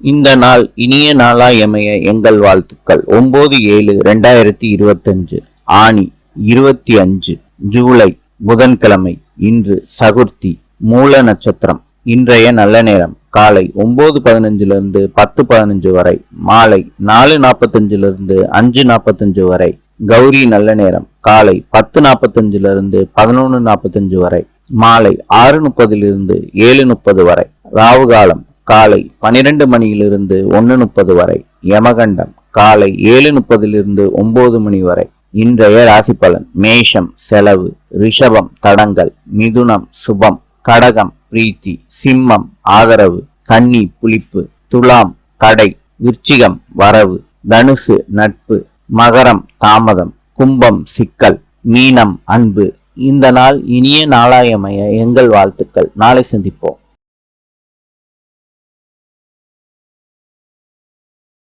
இந்த நாள் இனிய நாளாய் அமைய எங்கள் வாழ்த்துக்கள். ஒன்பது ஏழு ரெண்டாயிரத்தி இருபத்தஞ்சு ஆணி இருபத்தி அஞ்சு ஜூலை புதன்கிழமை இன்று சகுர்த்தி மூல நட்சத்திரம். இன்றைய நல்ல நேரம் காலை ஒன்பது பதினஞ்சுல இருந்து பத்து பதினஞ்சு வரை மாலை நாலு நாற்பத்தஞ்சிலிருந்து அஞ்சு நாற்பத்தஞ்சு வரை கௌரி நல்ல நேரம் காலை பத்து நாற்பத்தஞ்சுல இருந்து பதினொன்னு நாற்பத்தஞ்சு வரை மாலை ஆறு முப்பதிலிருந்து ஏழு முப்பது வரை ராவுகாலம் காலை பனிரெண்டு மணியிலிருந்து ஒன்று முப்பது வரை யமகண்டம் காலை ஏழு முப்பதிலிருந்து ஒன்பது மணி வரை இன்றைய ராசி பலன் மேஷம் செலவு ரிஷபம் தடங்கல் மிதுனம் சுபம் கடகம் பிரீத்தி சிம்மம் ஆதரவு கன்னி புளிப்பு துலாம் தடை விருச்சிகம் வரவு தனுசு நட்பு மகரம் தாமதம் கும்பம் சிக்கல் மீனம் அன்பு. இந்த நாள் இனிய நாளாயமைய எங்கள் வாழ்த்துக்கள். நாளை சந்திப்போம்.